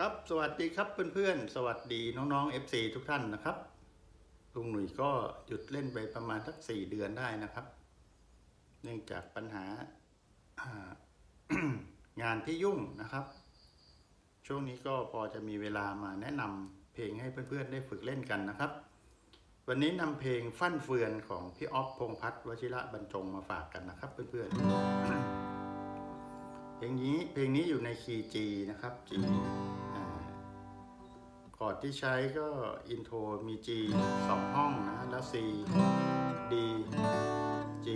ครับ สวัสดีครับเพื่อนๆ สวัสดีน้องๆ FC ทุกท่านนะครับลุงหนุ่ยก็หยุดเล่นไปประมาณสักสี่เดือนได้นะครับ เนื่องจากปัญหาางานที่ยุ่งนะครับ ช่วงนี้ก็พอจะมีเวลามาแนะนำเพลงให้เพื่อนๆ ได้ฝึกเล่นกันนะครับ วันนี้นำเพลงฟั่นเฟือนของพี่ออฟพงษ์พัฒน์วชิระบรรจงมาฝากกันนะครับ เพื่อนๆ เพลงนี้เพลงนี้อยู่ในคีย์ G นะครับ G อ่อร์ดที่ใช้ก็อินโทรมี G สองห้องนะแล้ว C D G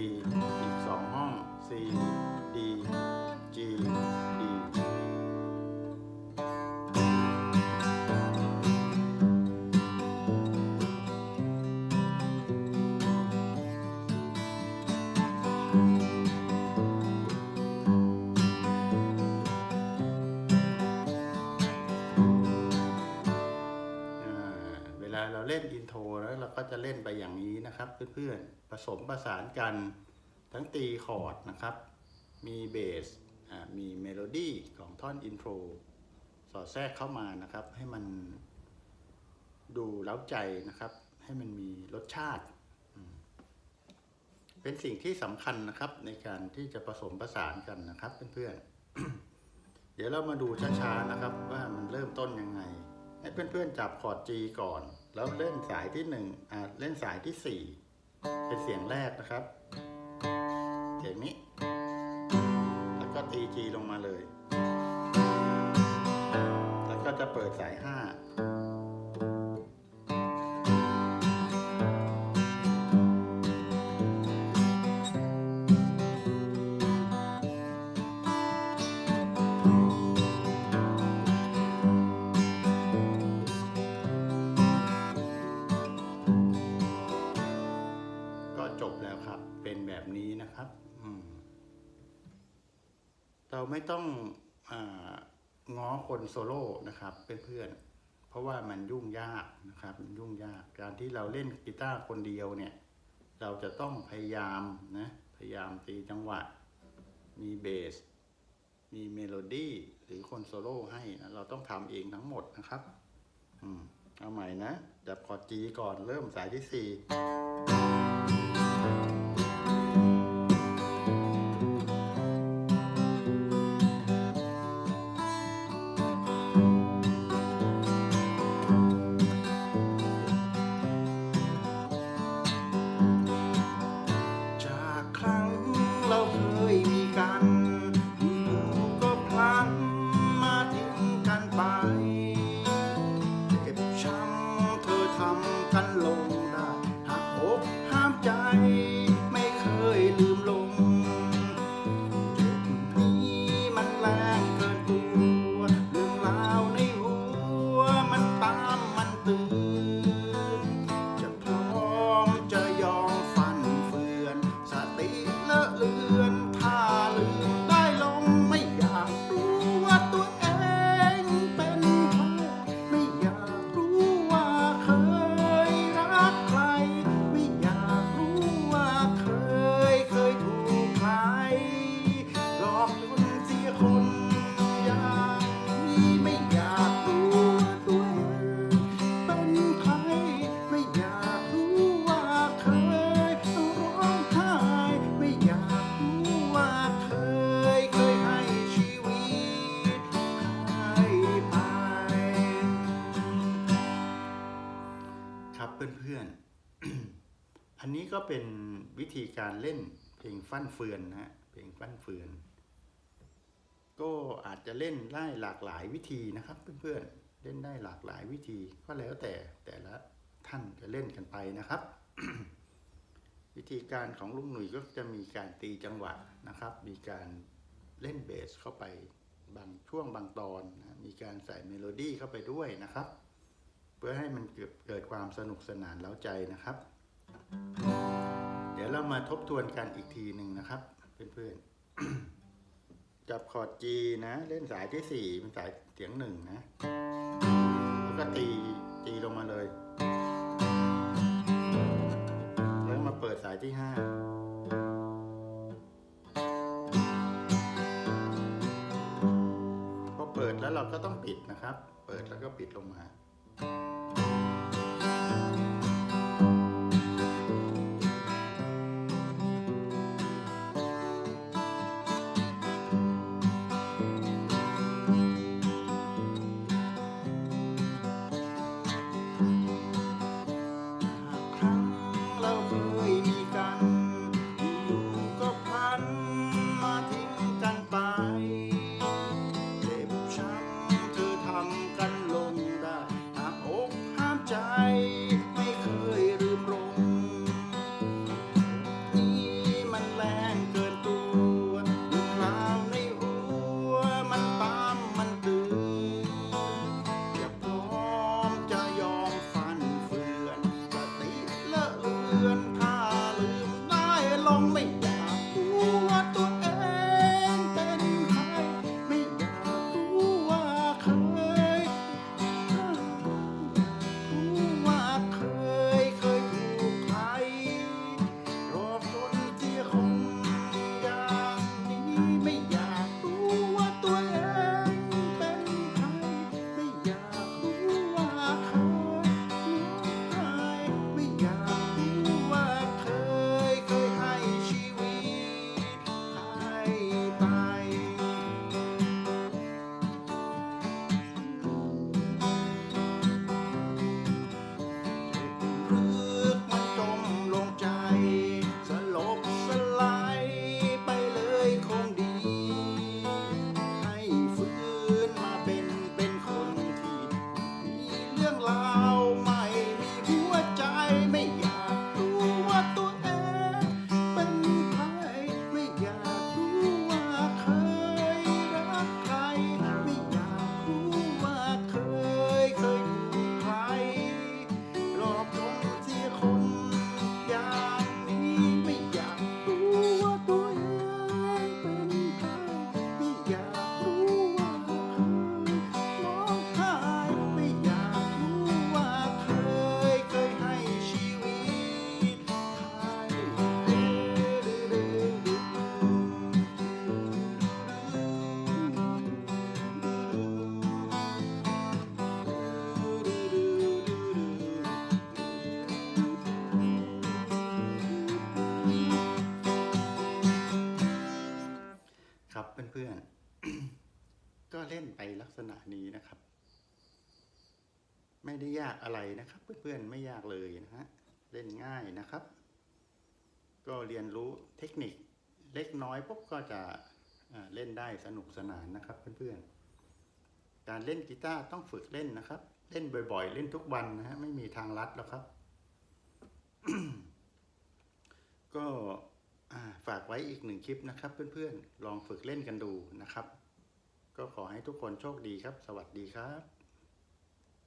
อีกสองห้อง C D เล่นอินโทรแล้วเราก็จะเล่นไปอย่างนี้นะครับ เพื่อนๆผสมประสานกันทั้งตีคอร์ดนะครับ มีเบสอ่ามีเมโลดี้ของท่อนอินโทรสอดแทรกเข้ามานะครับ ให้มันดูเล้าใจนะครับ ให้มันมีรสชาติ เป็นสิ่งที่สำคัญนะครับในการที่จะผสมประสานกันนะครับเพื่อนๆเดี๋ยวเรามาดูช้าๆนะครับ ว่ามันเริ่มต้นยังไง ให้เพื่อนๆจับคอร์ด G ก่อน แล้วเล่นสายที่หนึ่งอ่าเล่นสายที่สี่เป็นเสียงแรกนะครับ เสียงนี้ แล้วก็ตี G ลงมาเลย แล้วก็จะเปิดสายห้า เราไม่ต้ององ้อคนโซโล่นะครับเพื่อนๆเพราะว่ามันยุ่งยากนะครับมันยุ่งยากการที่เราเล่นกีตาร์คนเดียวเนี่ย เราจะต้องพยายามนะพยายามตีจังหวะ มีเบส มีเมโลดี้หรือคนโซโล่ให้นะเราต้องทำเองทั้งหมดนะครับ อืมเอาใหม่นะจับคอร์ด G ก่อนเริ่มสายที่สี่ ห้ เป็นวิธีการเล่นเพลงฟั่นเฟือนนะฮะเพลงฟั่นเฟือน ก็อาจจะเล่นได้หลากหลายวิธีนะครับ เพื่อนๆเล่นได้หลากหลายวิธีก็แล้วแต่แต่ละท่านจะเล่นกันไปนะครับ วิธีการของลุงหนุ่ยก็จะมีการตีจังหวะนะครับ มีการเล่นเบสเข้าไปบางช่วงบางตอนนะมีการใส่เมโลดี้เข้าไปด้วยนะครับ เพื่อให้มันเกิดเกิดความสนุกสนานเล้าใจนะครับ เดี๋ยวเรามาทบทวนกันอีกทีหนึ่งนะครับ เพื่อนๆ จับคอร์ด G นะ เล่นสายที่สี่เป็นสายเสียงหนึ่งนะ แล้วก็ตีตีลงมาเลย แล้วมาเปิดสายที่ห้5เปิดแล้วเราก็ต้องปิดนะครับ เปิดแล้วก็ปิดลงมา ไม่ได้ยากอะไรนะครับ เพื่อนๆไม่ยากเลยนะฮะเล่นง่ายนะครับ ก็เรียนรู้เทคนิคเล็กน้อยปุ๊บก็จะเล่นได้สนุกสนานนะครับเพื่อนๆการเล่นกีตาร์ต้องฝึกเล่นนะครับ เล่นบ่อยๆ เล่นทุกวันนะฮะไม่มีทางลัดแล้วครับ ก็ฝากไว้อีกหนึ่งคลิปนะครับ เพื่อนๆลองฝึกเล่นกันดูนะครับ ก็ขอให้ทุกคนโชคดีครับ สวัสดีครับ